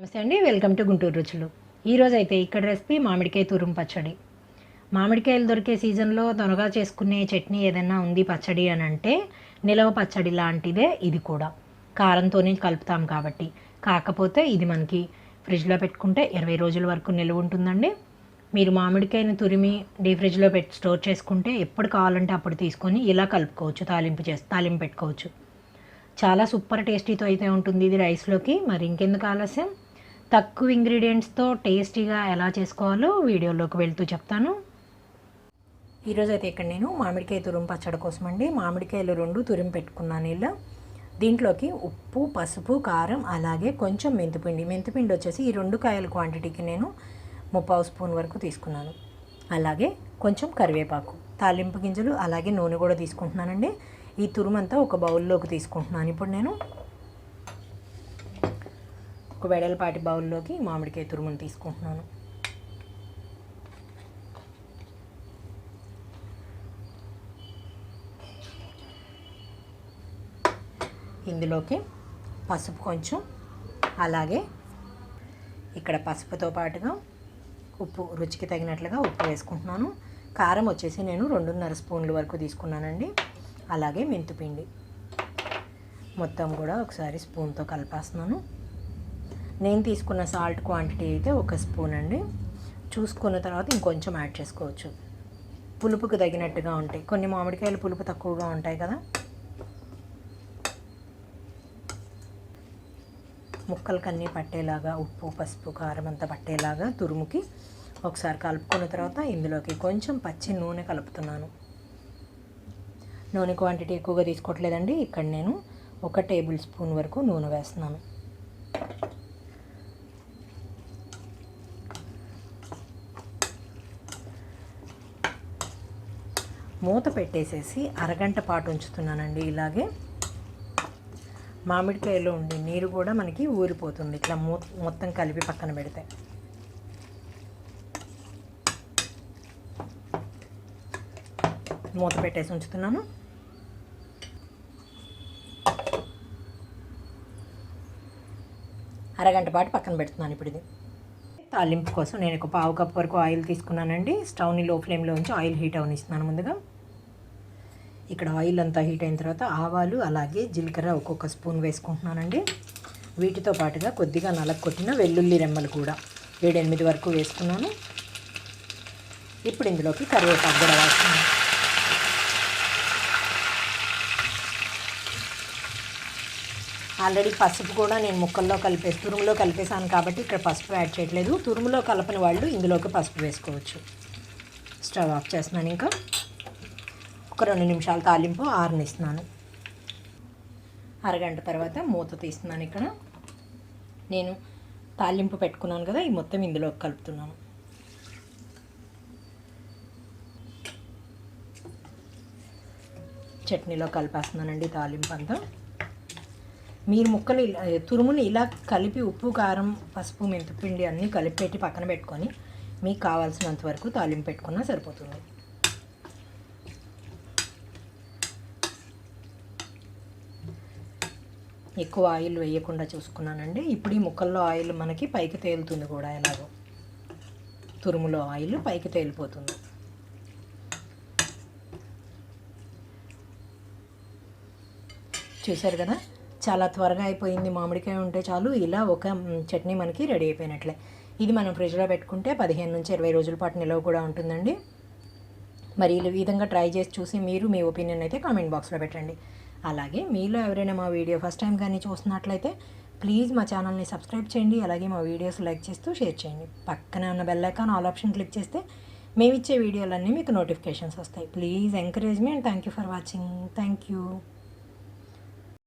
నమస్తే అండి welcome to Guntur రుచులు. ఈరోజు అయితే ఇక్కడ రెసిపీ మామిడికాయ తురుం పచ్చడి. మామిడికాయలు దొరికే సీజన్లో త్వరగా చేసుకునే చట్నీ ఏదైనా ఉంది పచ్చడి అని అంటే నిలవ పచ్చడి లాంటిదే ఇది కూడా. కారంతోనే కలుపుతాం కాబట్టి. కాకపోతే ఇది మనకి ఫ్రిడ్జ్లో పెట్టుకుంటే ఇరవై రోజుల వరకు నిల్వ ఉంటుందండి. మీరు మామిడికాయని తురిమి డీ ఫ్రిడ్జ్లో పెట్టి స్టోర్ చేసుకుంటే ఎప్పుడు కావాలంటే అప్పుడు తీసుకొని ఇలా కలుపుకోవచ్చు. తాలింపు చేసి తాలింపు పెట్టుకోవచ్చు. చాలా సూపర్ టేస్టీతో అయితే ఉంటుంది ఇది రైస్లోకి. మరి ఇంకెందుకు ఆలస్యం? తక్కువ ఇంగ్రీడియంట్స్తో టేస్టీగా ఎలా చేసుకోవాలో వీడియోలోకి వెళ్తూ చెప్తాను. ఈరోజు అయితే ఇక్కడ నేను మామిడికాయ తురుము పచ్చడి కోసం అండి మామిడికాయలు రెండు తురిమి పెట్టుకున్నాను ఇలా దీంట్లోకి ఉప్పు పసుపు కారం అలాగే కొంచెం మెంతిపిండి. మెంతిపిండి వచ్చేసి ఈ రెండు కాయల క్వాంటిటీకి నేను ముప్పావు స్పూన్ వరకు తీసుకున్నాను. అలాగే కొంచెం కరివేపాకు తాలింపు గింజలు అలాగే నూనె కూడా తీసుకుంటున్నానండి. ఈ తురుమంతా ఒక బౌల్లోకి తీసుకుంటున్నాను ఇప్పుడు నేను. ఒక వెడల్పాటి బౌల్లోకి మామిడికాయ తురుమును తీసుకుంటున్నాను. ఇందులోకి పసుపు కొంచెం అలాగే ఇక్కడ పసుపుతో పాటుగా ఉప్పు రుచికి తగినట్లుగా ఉప్పు వేసుకుంటున్నాను. కారం వచ్చేసి నేను రెండున్నర స్పూన్ల వరకు తీసుకున్నానండి. అలాగే మెంతిపిండి. మొత్తం కూడా ఒకసారి స్పూన్తో కలిపేస్తున్నాను. నేను తీసుకున్న సాల్ట్ క్వాంటిటీ అయితే ఒక స్పూన్ అండి. చూసుకున్న తర్వాత ఇంకొంచెం యాడ్ చేసుకోవచ్చు. పులుపుకు తగినట్టుగా ఉంటాయి. కొన్ని మామిడికాయలు పులుపు తక్కువగా ఉంటాయి కదా. ముక్కలకి అన్నీ పట్టేలాగా ఉప్పు పసుపు కారం అంతా పట్టేలాగా తురుముకి ఒకసారి కలుపుకున్న తర్వాత ఇందులోకి కొంచెం పచ్చి నూనె కలుపుతున్నాను. నూనె క్వాంటిటీ ఎక్కువగా తీసుకోవట్లేదండి. ఇక్కడ నేను ఒక టేబుల్ స్పూన్ వరకు నూనె వేస్తున్నాను. మూత పెట్టేసేసి అరగంట పాటు ఉంచుతున్నానండి ఇలాగే. మామిడికాయలో ఉండే నీరు కూడా మనకి ఊరిపోతుంది ఇట్లా మూ మొత్తం కలిపి పక్కన పెడితే. మూత పెట్టేసి ఉంచుతున్నాను. అరగంట పాటు పక్కన పెడుతున్నాను ఇప్పుడు ఇది తాలింపు కోసం నేను ఒక పావు కప్ వరకు ఆయిల్ తీసుకున్నానండి. స్టవ్ని లో ఫ్లేమ్లో ఉంచి ఆయిల్ హీట్ అవనిస్తున్నాను ముందుగా. ఇక్కడ ఆయిల్ అంతా హీట్ అయిన తర్వాత ఆవాలు అలాగే జీలకర్ర ఒక్కొక్క స్పూన్ వేసుకుంటున్నానండి. వీటితో పాటుగా కొద్దిగా నలకొట్టిన వెల్లుల్లి రెమ్మలు కూడా ఏడెనిమిది వరకు వేసుకున్నాను. ఇప్పుడు ఇందులోకి కరివేపాకు కూడా వేస్తున్నాను. ఆల్రెడీ పసుపు కూడా నేను ముక్కల్లో కలిపేసి తురుములో కలిపేసాను కాబట్టి ఇక్కడ పసుపు యాడ్ చేయట్లేదు. తురుములో కలపని వాళ్ళు ఇందులోకి పసుపు వేసుకోవచ్చు. స్టవ్ ఆఫ్ చేస్తున్నాను ఇంకా. ఒక రెండు నిమిషాలు తాలింపు ఆరనిస్తున్నాను. అరగంట తర్వాత మూత తీస్తున్నాను ఇక్కడ. నేను తాలింపు పెట్టుకున్నాను కదా ఈ మొత్తం ఇందులోకి కలుపుతున్నాను. చట్నీలో కలిపేస్తున్నానండి తాలింపు అంతా. మీరు ముక్కలు ఇలా తురుముని ఇలా కలిపి ఉప్పు కారం పసుపు మెంతిపిండి అన్నీ కలిపి పెట్టి పక్కన పెట్టుకొని మీకు కావాల్సినంత వరకు తాలింపు పెట్టుకున్నా సరిపోతుంది. ఎక్కువ ఆయిల్ వేయకుండా చూసుకున్నానండి. ఇప్పుడు ఈ ముక్కల్లో ఆయిల్ మనకి పైకి తేలుతుంది కూడా ఎలాగో. తురుములో ఆయిల్ పైకి తేలిపోతుంది. చూశారు కదా? చాలా త్వరగా అయిపోయింది మామిడికాయ ఉంటే చాలు. ఇలా ఒక చట్నీ మనకి రెడీ అయిపోయినట్లే. ఇది మనం ఫ్రిడ్జ్లో పెట్టుకుంటే పదిహేను నుంచి ఇరవై రోజుల పాటు నిలవ కూడా ఉంటుందండి. మరి ఈ విధంగా ట్రై చేసి చూసి మీరు మీ ఒపీనియన్ అయితే కామెంట్ బాక్స్లో పెట్టండి. అలాగే మీలో ఎవరైనా మా వీడియో ఫస్ట్ టైం కానీ చూస్తున్నట్లయితే ప్లీజ్ మా ఛానల్ని సబ్స్క్రైబ్ చేయండి అలాగే మా వీడియోస్ లైక్ చేస్తూ షేర్ చేయండి. పక్కనే ఉన్న bell icon all option click చేస్తే మేము ఇచ్చే వీడియోలన్నీ మీకు నోటిఫికేషన్స్ వస్తాయి. Please encourage me and thank you for watching. Thank you.